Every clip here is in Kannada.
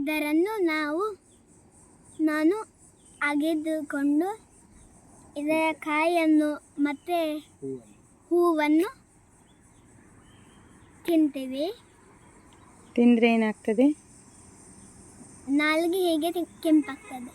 ಇದರನ್ನು ನಾವು ನಾನು ಅಗೆದುಕೊಂಡು ಇದರ ಕಾಯಿಯನ್ನು ಮತ್ತೆ ಹೂವನ್ನು ತಿಂತೇವೆ. ತಿಂದರೆ ಏನಾಗ್ತದೆ? ನಾಲ್ಗೆ ಹೇಗೆ ಕೆಂಪಾಗ್ತದೆ.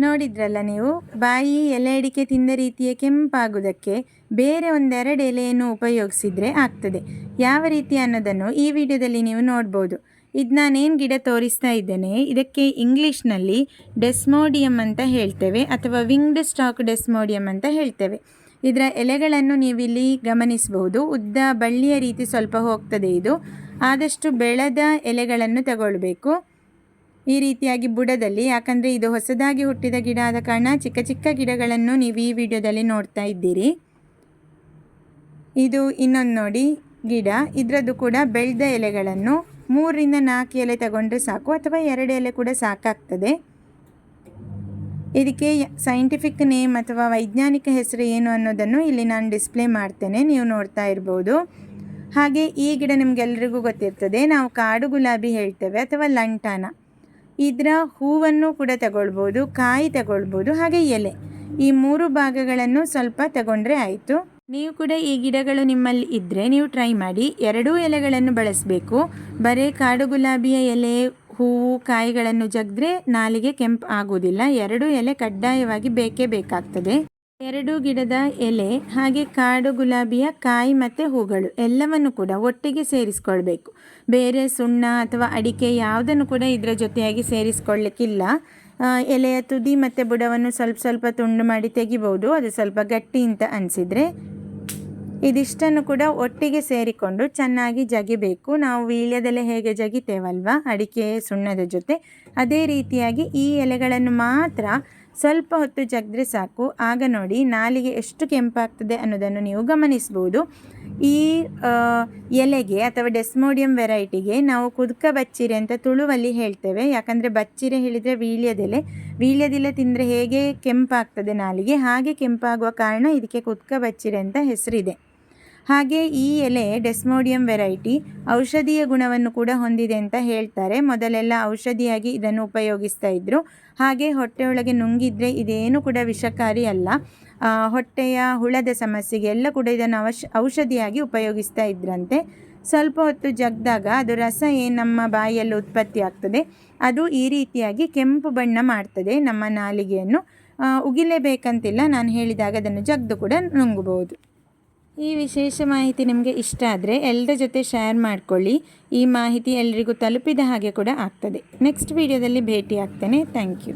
ನೋಡಿದ್ರಲ್ಲ ನೀವು? ಬಾಯಿ ಎಲೆ ಅಡಿಕೆ ತಿಂದ ರೀತಿಯ ಕೆಂಪಾಗುವುದಕ್ಕೆ ಬೇರೆ ಒಂದೆರಡು ಎಲೆಯನ್ನು ಉಪಯೋಗಿಸಿದರೆ ಆಗ್ತದೆ. ಯಾವ ರೀತಿ ಅನ್ನೋದನ್ನು ಈ ವಿಡಿಯೋದಲ್ಲಿ ನೀವು ನೋಡ್ಬೋದು. ಇದು ನಾನೇನು ಗಿಡ ತೋರಿಸ್ತಾ ಇದ್ದೇನೆ, ಇದಕ್ಕೆ ಇಂಗ್ಲೀಷ್ನಲ್ಲಿ ಡೆಸ್ಮೋಡಿಯಂ ಅಂತ ಹೇಳ್ತೇವೆ ಅಥವಾ ವಿಂಗ್ಡ್ ಸ್ಟಾಕ್ ಡೆಸ್ಮೋಡಿಯಂ ಅಂತ ಹೇಳ್ತೇವೆ. ಇದರ ಎಲೆಗಳನ್ನು ನೀವಿಲ್ಲಿ ಗಮನಿಸಬಹುದು. ಉದ್ದ ಬಳ್ಳಿಯ ರೀತಿ ಸ್ವಲ್ಪ ಹೋಗ್ತದೆ ಇದು. ಆದಷ್ಟು ಬೆಳೆದ ಎಲೆಗಳನ್ನು ತಗೊಳ್ಬೇಕು. ಈ ರೀತಿಯಾಗಿ ಬುಡದಲ್ಲಿ, ಯಾಕಂದರೆ ಇದು ಹೊಸದಾಗಿ ಹುಟ್ಟಿದ ಗಿಡ ಆದ ಕಾರಣ ಚಿಕ್ಕ ಚಿಕ್ಕ ಗಿಡಗಳನ್ನು ನೀವು ಈ ವಿಡಿಯೋದಲ್ಲಿ ನೋಡ್ತಾ ಇದ್ದೀರಿ. ಇದು ಇನ್ನೊಂದು ನೋಡಿ, ಗಿಡ. ಇದರದ್ದು ಕೂಡ ಬೆಳೆದ ಎಲೆಗಳನ್ನು ಮೂರರಿಂದ ನಾಲ್ಕು ಎಲೆ ತಗೊಂಡ್ರೆ ಸಾಕು, ಅಥವಾ ಎರಡು ಎಲೆ ಕೂಡ ಸಾಕಾಗ್ತದೆ. ಇದಕ್ಕೆ ಸೈಂಟಿಫಿಕ್ ನೇಮ್ ಅಥವಾ ವೈಜ್ಞಾನಿಕ ಹೆಸರು ಏನು ಅನ್ನೋದನ್ನು ಇಲ್ಲಿ ನಾನು ಡಿಸ್ಪ್ಲೇ ಮಾಡ್ತೇನೆ, ನೀವು ನೋಡ್ತಾ ಇರ್ಬೋದು. ಹಾಗೆ ಈ ಗಿಡ ನಿಮಗೆಲ್ಲರಿಗೂ ಗೊತ್ತಿರ್ತದೆ, ನಾವು ಕಾಡು ಗುಲಾಬಿ ಹೇಳ್ತೇವೆ ಅಥವಾ ಲಂಟಾನ. ಇದರ ಹೂವನ್ನು ಕೂಡ ತಗೊಳ್ಬೋದು, ಕಾಯಿ ತಗೊಳ್ಬೋದು, ಹಾಗೆ ಎಲೆ. ಈ ಮೂರು ಭಾಗಗಳನ್ನು ಸ್ವಲ್ಪ ತಗೊಂಡ್ರೆ ಆಯಿತು. ನೀವು ಕೂಡ ಈ ಗಿಡಗಳು ನಿಮ್ಮಲ್ಲಿ ಇದ್ದರೆ ನೀವು ಟ್ರೈ ಮಾಡಿ. ಎರಡೂ ಎಲೆಗಳನ್ನು ಬಳಸಬೇಕು. ಬರೀ ಕಾಡು ಗುಲಾಬಿಯ ಎಲೆ, ಹೂವು, ಕಾಯಿಗಳನ್ನು ಜಗ್ದ್ರೆ ನಾಲಿಗೆ ಕೆಂಪು ಆಗುವುದಿಲ್ಲ. ಎರಡೂ ಎಲೆ ಕಡ್ಡಾಯವಾಗಿ ಬೇಕೇ ಬೇಕಾಗ್ತದೆ. ಎರಡು ಗಿಡದ ಎಲೆ, ಹಾಗೆ ಕಾಡು ಗುಲಾಬಿಯ ಕಾಯಿ ಮತ್ತು ಹೂಗಳು, ಎಲ್ಲವನ್ನು ಕೂಡ ಒಟ್ಟಿಗೆ ಸೇರಿಸ್ಕೊಳ್ಬೇಕು. ಬೇರೆ ಸುಣ್ಣ ಅಥವಾ ಅಡಿಕೆ ಯಾವುದನ್ನು ಕೂಡ ಇದರ ಜೊತೆಯಾಗಿ ಸೇರಿಸ್ಕೊಳ್ಳಿಕ್ಕಿಲ್ಲ ಎಲೆಯ ತುದಿ ಮತ್ತು ಬುಡವನ್ನು ಸ್ವಲ್ಪ ಸ್ವಲ್ಪ ತುಂಡು ಮಾಡಿ ತೆಗಿಬೋದು. ಅದು ಸ್ವಲ್ಪ ಗಟ್ಟಿ ಅಂತ ಅನಿಸಿದರೆ ಇದಿಷ್ಟನ್ನು ಕೂಡ ಒಟ್ಟಿಗೆ ಸೇರಿಕೊಂಡು ಚೆನ್ನಾಗಿ ಜಗಿಬೇಕು. ನಾವು ವೀಳ್ಯದೆಲೆ ಹೇಗೆ ಜಗಿತೇವಲ್ವ, ಅಡಿಕೆ ಸುಣ್ಣದ ಜೊತೆ, ಅದೇ ರೀತಿಯಾಗಿ ಈ ಎಲೆಗಳನ್ನು ಮಾತ್ರ ಸ್ವಲ್ಪ ಹೊತ್ತು ಜಗ್ದ್ರೆ ಸಾಕು. ಆಗ ನೋಡಿ ನಾಲಿಗೆ ಎಷ್ಟು ಕೆಂಪಾಗ್ತದೆ ಅನ್ನೋದನ್ನು ನೀವು ಗಮನಿಸ್ಬೋದು. ಈ ಎಲೆಗೆ ಅಥವಾ ಡೆಸ್ಮೋಡಿಯಂ ವೆರೈಟಿಗೆ ನಾವು ಕುದುಕ ಬಚ್ಚಿರೆ ಅಂತ ತುಳುವಲ್ಲಿ ಹೇಳ್ತೇವೆ. ಯಾಕಂದರೆ ಬಚ್ಚಿರೆ ಹೇಳಿದರೆ ವೀಳ್ಯದೆಲೆ ವೀಳ್ಯದೆಲೆ ತಿಂದರೆ ಹೇಗೆ ಕೆಂಪಾಗ್ತದೆ ನಾಲಿಗೆ? ಹಾಗೆ ಕೆಂಪಾಗುವ ಕಾರಣ ಇದಕ್ಕೆ ಕುದುಕ ಬಚ್ಚಿರೆ ಅಂತ ಹೆಸರಿದೆ. ಹಾಗೆ ಈ ಎಲೆ ಡೆಸ್ಮೋಡಿಯಂ ವೆರೈಟಿ ಔಷಧೀಯ ಗುಣವನ್ನು ಕೂಡ ಹೊಂದಿದೆ ಅಂತ ಹೇಳ್ತಾರೆ. ಮೊದಲೆಲ್ಲ ಔಷಧಿಯಾಗಿ ಇದನ್ನು ಉಪಯೋಗಿಸ್ತಾ ಇದ್ದರು ಹಾಗೆ ಹೊಟ್ಟೆಯೊಳಗೆ ನುಂಗಿದ್ರೆ ಇದೇನು ಕೂಡ ವಿಷಕಾರಿ ಅಲ್ಲ. ಹೊಟ್ಟೆಯ ಹುಳದ ಸಮಸ್ಯೆಗೆ ಎಲ್ಲ ಕೂಡ ಇದನ್ನು ಅವಶ್, ಔಷಧಿಯಾಗಿ ಉಪಯೋಗಿಸ್ತಾ ಇದ್ರಂತೆ. ಸ್ವಲ್ಪ ಹೊತ್ತು ಜಗ್ದಾಗ ಅದು ರಸ ಏನು ನಮ್ಮ ಬಾಯಿಯಲ್ಲಿ ಉತ್ಪತ್ತಿ ಆಗ್ತದೆ. ಅದು ಈ ರೀತಿಯಾಗಿ ಕೆಂಪು ಬಣ್ಣ ಮಾಡ್ತದೆ ನಮ್ಮ ನಾಲಿಗೆಯನ್ನು. ಉಗಿಲೇಬೇಕಂತಿಲ್ಲ. ನಾನು ಹೇಳಿದಾಗ ಅದನ್ನು ಜಗ್ದು ಕೂಡ ನುಂಗಬಹುದು ಈ ವಿಶೇಷ ಮಾಹಿತಿ ನಿಮಗೆ ಇಷ್ಟ ಆದರೆ ಎಲ್ಲರ ಜೊತೆ ಶೇರ್ ಮಾಡಿಕೊಳ್ಳಿ. ಈ ಮಾಹಿತಿ ಎಲ್ರಿಗೂ ತಲುಪಿದ ಹಾಗೆ ಕೂಡ ಆಗ್ತದೆ. ನೆಕ್ಸ್ಟ್ ವಿಡಿಯೋದಲ್ಲಿ ಭೇಟಿ ಆಗ್ತೇನೆ ಥ್ಯಾಂಕ್ ಯು